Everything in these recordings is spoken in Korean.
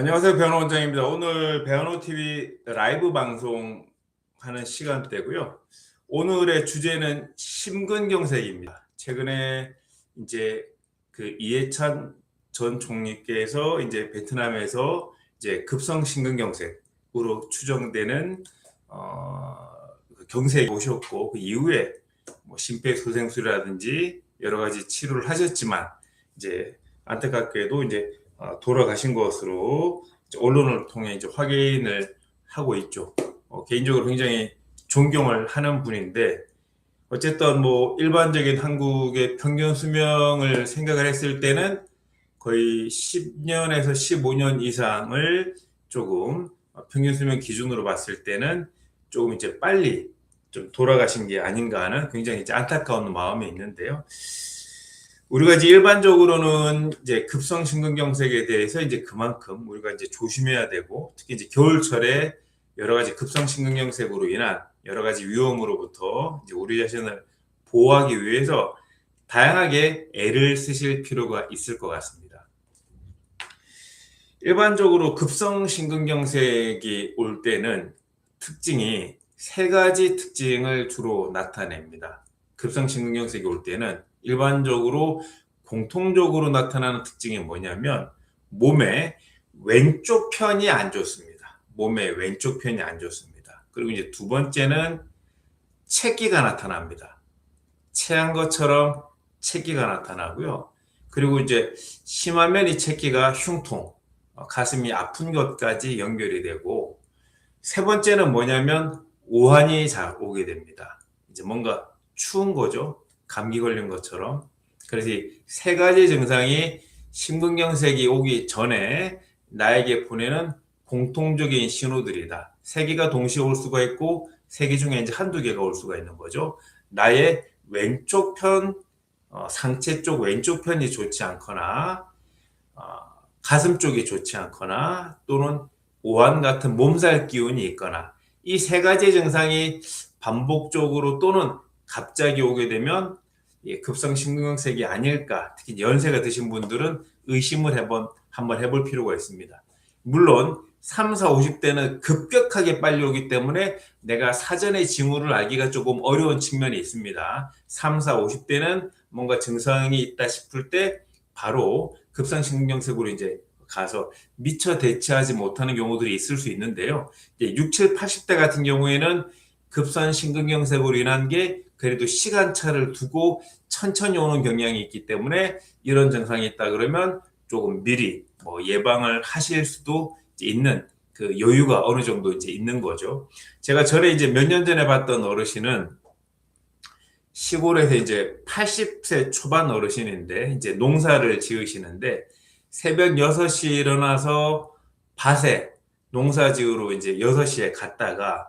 안녕하세요. 배현호 원장입니다. 오늘 배현호 TV 라이브 방송 하는 시간대고요. 오늘의 주제는 심근경색입니다. 최근에 이제 그 이해찬 전 총리께서 이제 베트남에서 이제 급성 심근경색으로 추정되는 어, 그 경색이 오셨고 그 이후에 뭐 심폐소생술이라든지 여러 가지 치료를 하셨지만 이제 안타깝게도 이제 어, 돌아가신 것으로 언론을 통해 이제 확인을 하고 있죠. 어, 개인적으로 굉장히 존경을 하는 분인데 어쨌든 뭐 일반적인 한국의 평균 수명을 생각을 했을 때는 거의 10년에서 15년 이상을 조금 평균 수명 기준으로 봤을 때는 조금 이제 빨리 좀 돌아가신 게 아닌가 하는 굉장히 이제 안타까운 마음이 있는데요. 우리가 이제 일반적으로는 이제 급성 심근경색에 대해서 이제 그만큼 우리가 이제 조심해야 되고 특히 이제 겨울철에 여러 가지 급성 심근경색으로 인한 여러 가지 위험으로부터 이제 우리 자신을 보호하기 위해서 다양하게 애를 쓰실 필요가 있을 것 같습니다. 일반적으로 급성 심근경색이 올 때는 특징이 세 가지 특징을 주로 나타냅니다. 급성 심근경색이 올 때는 일반적으로 공통적으로 나타나는 특징이 뭐냐면 몸의 왼쪽 편이 안 좋습니다. 몸의 왼쪽 편이 안 좋습니다. 그리고 이제 두 번째는 체기가 나타납니다. 체한 것처럼 체기가 나타나고요. 그리고 이제 심하면 이 체기가 흉통, 어, 가슴이 아픈 것까지 연결이 되고 세 번째는 뭐냐면 오한이 잘 오게 됩니다. 이제 뭔가 추운 거죠. 감기 걸린 것처럼. 그래서 이 세 가지 증상이 심근경색이 오기 전에 나에게 보내는 공통적인 신호들이다. 세 개가 동시에 올 수가 있고 세 개 중에 이제 한두 개가 올 수가 있는 거죠. 나의 왼쪽 편, 어, 상체 쪽 왼쪽 편이 좋지 않거나 어, 가슴 쪽이 좋지 않거나 또는 오한 같은 몸살 기운이 있거나 이 세 가지 증상이 반복적으로 또는 갑자기 오게 되면 급성 심근경색이 아닐까 특히 연세가 드신 분들은 의심을 해본 한번 해볼 필요가 있습니다. 물론 3, 4, 50대는 급격하게 빨리 오기 때문에 내가 사전에 징후를 알기가 조금 어려운 측면이 있습니다. 3, 4, 50대는 뭔가 증상이 있다 싶을 때 바로 급성 심근경색으로 이제 가서 미처 대처하지 못하는 경우들이 있을 수 있는데요. 6, 7, 80대 같은 경우에는 급성 심근경색으로 인한 게 그래도 시간차를 두고 천천히 오는 경향이 있기 때문에 이런 증상이 있다 그러면 조금 미리 뭐 예방을 하실 수도 있는 그 여유가 어느 정도 이제 있는 거죠. 제가 전에 이제 몇 년 전에 봤던 어르신은 시골에서 이제 80세 초반 어르신인데 이제 농사를 지으시는데 새벽 6시 일어나서 밭에 농사 지으러 이제 6시에 갔다가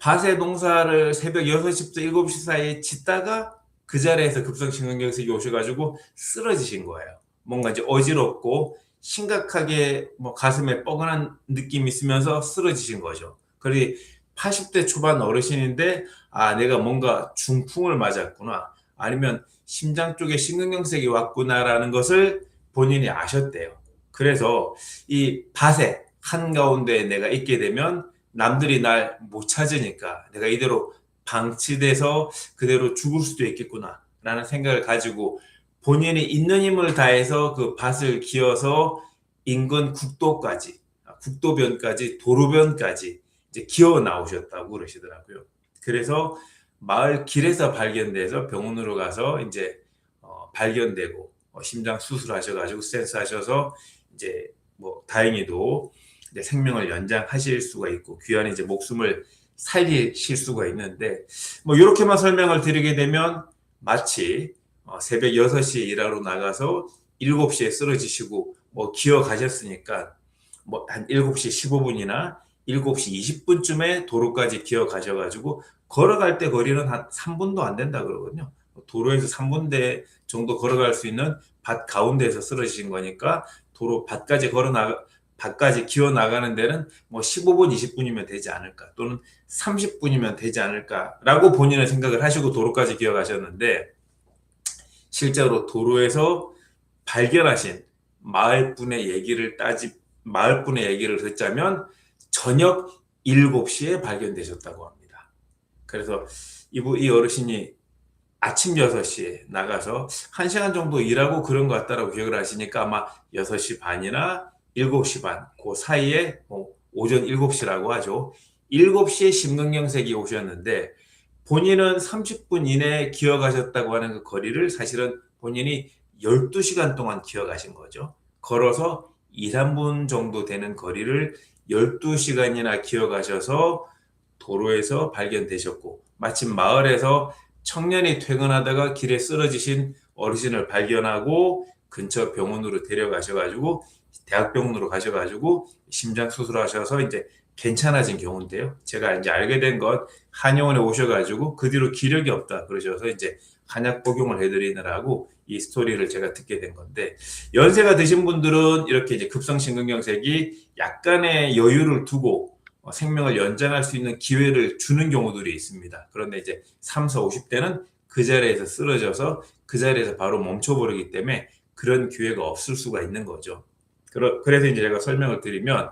밭에 농사를 새벽 6시부터 7시 사이에 짓다가 그 자리에서 급성심근경색이 오셔가지고 쓰러지신 거예요. 뭔가 이제 어지럽고 심각하게 뭐 가슴에 뻐근한 느낌이 있으면서 쓰러지신 거죠. 그리 80대 초반 어르신인데 아 내가 뭔가 중풍을 맞았구나 아니면 심장 쪽에 심근경색이 왔구나라는 것을 본인이 아셨대요. 그래서 이 밭에 한가운데 내가 있게 되면 남들이 날 못 찾으니까 내가 이대로 방치돼서 그대로 죽을 수도 있겠구나 라는 생각을 가지고 본인이 있는 힘을 다해서 그 밭을 기어서 인근 국도까지 국도변까지 도로변까지 이제 기어 나오셨다고 그러시더라고요. 그래서 마을 길에서 발견돼서 병원으로 가서 이제 어, 발견되고 어, 심장 수술하셔가지고 스탠스 하셔서 이제 뭐 다행히도 이제 생명을 연장하실 수가 있고 귀한 이제 목숨을 살리실 수가 있는데 뭐 이렇게만 설명을 드리게 되면 마치 어, 새벽 6시에 일하러 나가서 7시에 쓰러지시고 뭐 기어 가셨으니까 뭐 한 7시 15분이나 7시 20분쯤에 도로까지 기어 가셔가지고 걸어갈 때 거리는 한 3분도 안 된다 그러거든요. 도로에서 3분대 정도 걸어갈 수 있는 밭 가운데에서 쓰러지신 거니까 도로 밭까지 걸어 나가 밖까지 기어 나가는 데는 뭐 15분, 20분이면 되지 않을까 또는 30분이면 되지 않을까라고 본인은 생각을 하시고 도로까지 기어 가셨는데 실제로 도로에서 발견하신 마을 분의 얘기를 따지 마을 분의 얘기를 듣자면 저녁 7시에 발견되셨다고 합니다. 그래서 이부 이 어르신이 아침 6시에 나가서 1시간 정도 일하고 그런 것 같다라고 기억을 하시니까 아마 6시 반이나 7시 반, 그 사이에 뭐 오전 7시라고 하죠. 7시에 심근경색이 오셨는데 본인은 30분 이내에 기어가셨다고 하는 그 거리를 사실은 본인이 12시간 동안 기어가신 거죠. 걸어서 2, 3분 정도 되는 거리를 12시간이나 기어가셔서 도로에서 발견되셨고 마침 마을에서 청년이 퇴근하다가 길에 쓰러지신 어르신을 발견하고 근처 병원으로 데려가셔가지고 대학병원으로 가셔가지고 심장 수술하셔서 이제 괜찮아진 경우인데요. 제가 이제 알게 된 건 한의원에 오셔가지고 그 뒤로 기력이 없다 그러셔서 이제 한약 복용을 해드리느라고 이 스토리를 제가 듣게 된 건데 연세가 드신 분들은 이렇게 이제 급성심근경색이 약간의 여유를 두고 어, 생명을 연장할 수 있는 기회를 주는 경우들이 있습니다. 그런데 이제 3, 4, 50대는 그 자리에서 쓰러져서 그 자리에서 바로 멈춰버리기 때문에 그런 기회가 없을 수가 있는 거죠. 그래서 이제 제가 설명을 드리면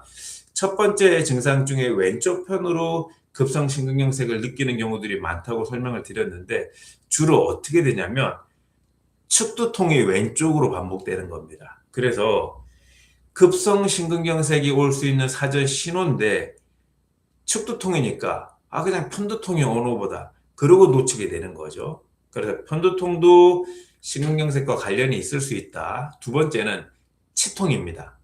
첫 번째 증상 중에 왼쪽 편으로 급성심근경색을 느끼는 경우들이 많다고 설명을 드렸는데 주로 어떻게 되냐면 측두통이 왼쪽으로 반복되는 겁니다. 그래서 급성심근경색이 올 수 있는 사전 신호인데 측두통이니까 아 그냥 편두통이 오는 것보다 그러고 놓치게 되는 거죠. 그래서 편두통도 심근경색과 관련이 있을 수 있다. 두 번째는 치통입니다.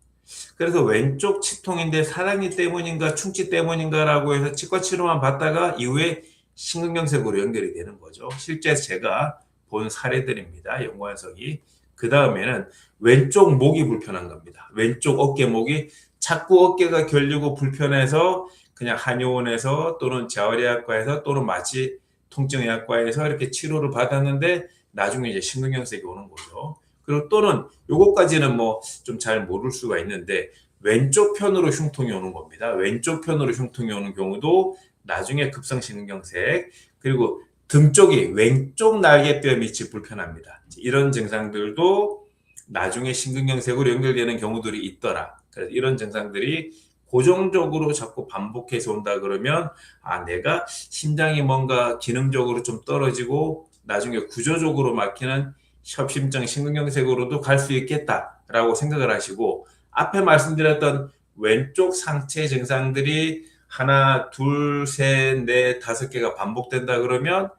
그래서 왼쪽 치통인데 사랑니 때문인가 충치 때문인가라고 해서 치과 치료만 받다가 이후에 심근경색으로 연결이 되는 거죠. 실제 제가 본 사례들입니다. 연관석이. 그 다음에는 왼쪽 목이 불편한 겁니다. 왼쪽 어깨목이 자꾸 어깨가 결리고 불편해서 그냥 한의원에서 또는 재활의학과에서 또는 마취 통증의학과에서 이렇게 치료를 받았는데 나중에 이제 심근경색이 오는 거죠. 그리고 또는 요것까지는 뭐 좀 잘 모를 수가 있는데 왼쪽 편으로 흉통이 오는 겁니다. 왼쪽 편으로 흉통이 오는 경우도 나중에 급성심근경색 그리고 등 쪽이 왼쪽 날개뼈 밑이 불편합니다. 이런 증상들도 나중에 심근경색으로 연결되는 경우들이 있더라. 그래서 이런 증상들이 고정적으로 자꾸 반복해서 온다 그러면 아 내가 심장이 뭔가 기능적으로 좀 떨어지고 나중에 구조적으로 막히는 협심증 심근경색으로도 갈 수 있겠다라고 생각을 하시고 앞에 말씀드렸던 왼쪽 상체 증상들이 하나, 둘, 셋, 넷, 다섯 개가 반복된다 그러면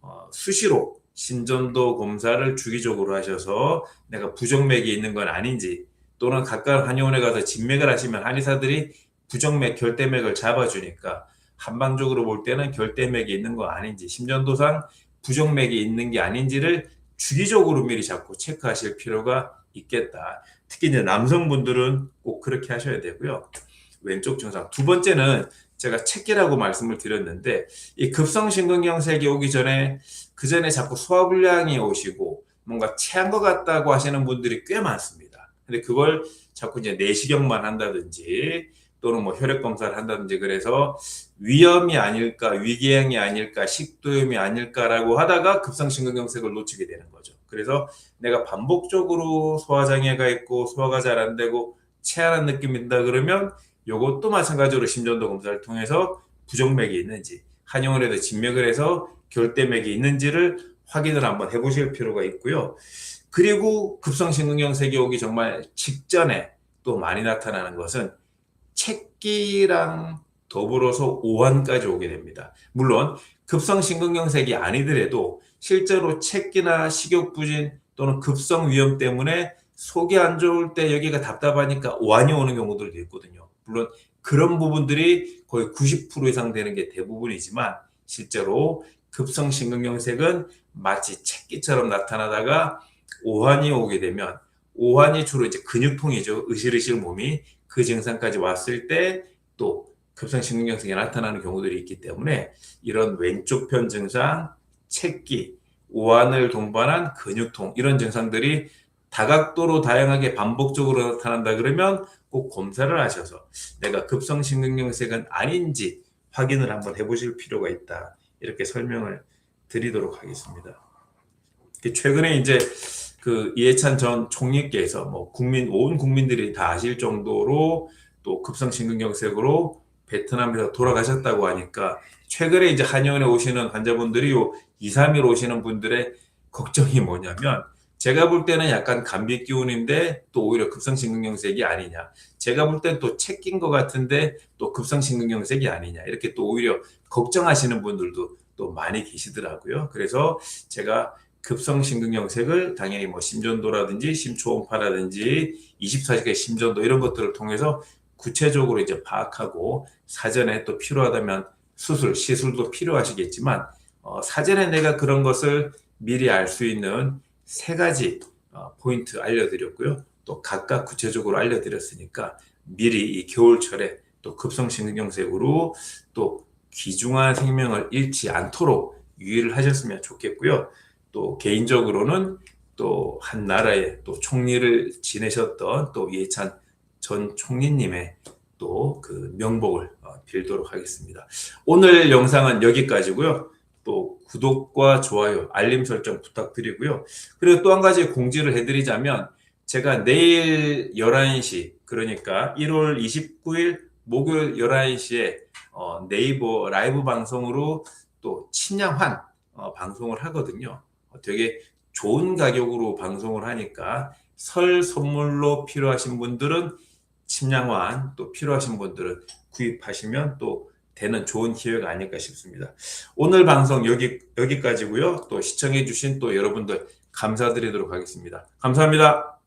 어, 수시로 심전도 검사를 주기적으로 하셔서 내가 부정맥이 있는 건 아닌지 또는 가까운 한의원에 가서 진맥을 하시면 한의사들이 부정맥, 결대맥을 잡아주니까 한방적으로 볼 때는 결대맥이 있는 거 아닌지 심전도상 부정맥이 있는 게 아닌지를 주기적으로 미리 자꾸 체크하실 필요가 있겠다. 특히 이제 남성분들은 꼭 그렇게 하셔야 되고요. 왼쪽 증상. 두 번째는 제가 체기라고 말씀을 드렸는데 이 급성심근경색이 오기 전에 그 전에 자꾸 소화불량이 오시고 뭔가 체한 것 같다고 하시는 분들이 꽤 많습니다. 근데 그걸 자꾸 이제 내시경만 한다든지 또는 뭐 혈액 검사를 한다든지 그래서 위염이 아닐까, 위궤양이 아닐까, 식도염이 아닐까라고 하다가 급성심근경색을 놓치게 되는 거죠. 그래서 내가 반복적으로 소화장애가 있고 소화가 잘 안 되고 체하는 느낌이 든다 그러면 이것도 마찬가지로 심전도 검사를 통해서 부정맥이 있는지 한의원에 도 진맥을 해서 결대맥이 있는지를 확인을 한번 해보실 필요가 있고요. 그리고 급성심근경색이 오기 정말 직전에 또 많이 나타나는 것은 책기랑 더불어서 오한까지 오게 됩니다. 물론 급성심근경색이 아니더라도 실제로 책기나 식욕부진 또는 급성 위염 때문에 속이 안 좋을 때 여기가 답답하니까 오한이 오는 경우들도 있거든요. 물론 그런 부분들이 거의 90% 이상 되는 게 대부분이지만 실제로 급성심근경색은 마치 책기처럼 나타나다가 오한이 오게 되면 오한이 주로 이제 근육통이죠. 으실으실 몸이 그 증상까지 왔을 때 또 급성심근경색이 나타나는 경우들이 있기 때문에 이런 왼쪽 편 증상, 책기, 오한을 동반한 근육통 이런 증상들이 다각도로 다양하게 반복적으로 나타난다 그러면 꼭 검사를 하셔서 내가 급성심근경색은 아닌지 확인을 한번 해보실 필요가 있다 이렇게 설명을 드리도록 하겠습니다. 최근에 이제 그 이해찬 전 총리께서 뭐 국민 온 국민들이 다 아실 정도로 또 급성심근경색으로 베트남에서 돌아가셨다고 하니까 최근에 이제 한의원에 오시는 환자분들이 요 2, 3일 오시는 분들의 걱정이 뭐냐면 제가 볼 때는 약간 감기 기운인데 또 오히려 급성심근경색이 아니냐. 제가 볼 땐또 체낀 것 같은데 또 급성심근경색이 아니냐. 이렇게 또 오히려 걱정하시는 분들도 또 많이 계시더라고요. 그래서 제가 급성심근경색을 당연히 뭐 심전도라든지 심초음파라든지 24시간 심전도 이런 것들을 통해서 구체적으로 이제 파악하고 사전에 또 필요하다면 수술, 시술도 필요하시겠지만 어, 사전에 내가 그런 것을 미리 알 수 있는 세 가지 어, 포인트 알려드렸고요. 또 각각 구체적으로 알려드렸으니까 미리 이 겨울철에 또 급성심근경색으로 또 귀중한 생명을 잃지 않도록 유의를 하셨으면 좋겠고요. 또 개인적으로는 또 한 나라의 또 총리를 지내셨던 또 이해찬 전 총리님의 또 그 명복을 어, 빌도록 하겠습니다. 오늘 영상은 여기까지고요. 또 구독과 좋아요, 알림 설정 부탁드리고요. 그리고 또 한 가지 공지를 해드리자면 제가 내일 11시 그러니까 1월 29일 목요일 11시에 어, 네이버 라이브 방송으로 또 친양환 어, 방송을 하거든요. 어, 되게 좋은 가격으로 방송을 하니까 설 선물로 필요하신 분들은 침양환 또 필요하신 분들은 구입하시면 또 되는 좋은 기회가 아닐까 싶습니다. 오늘 방송 여기 여기까지고요. 또 시청해 주신 또 여러분들 감사드리도록 하겠습니다. 감사합니다.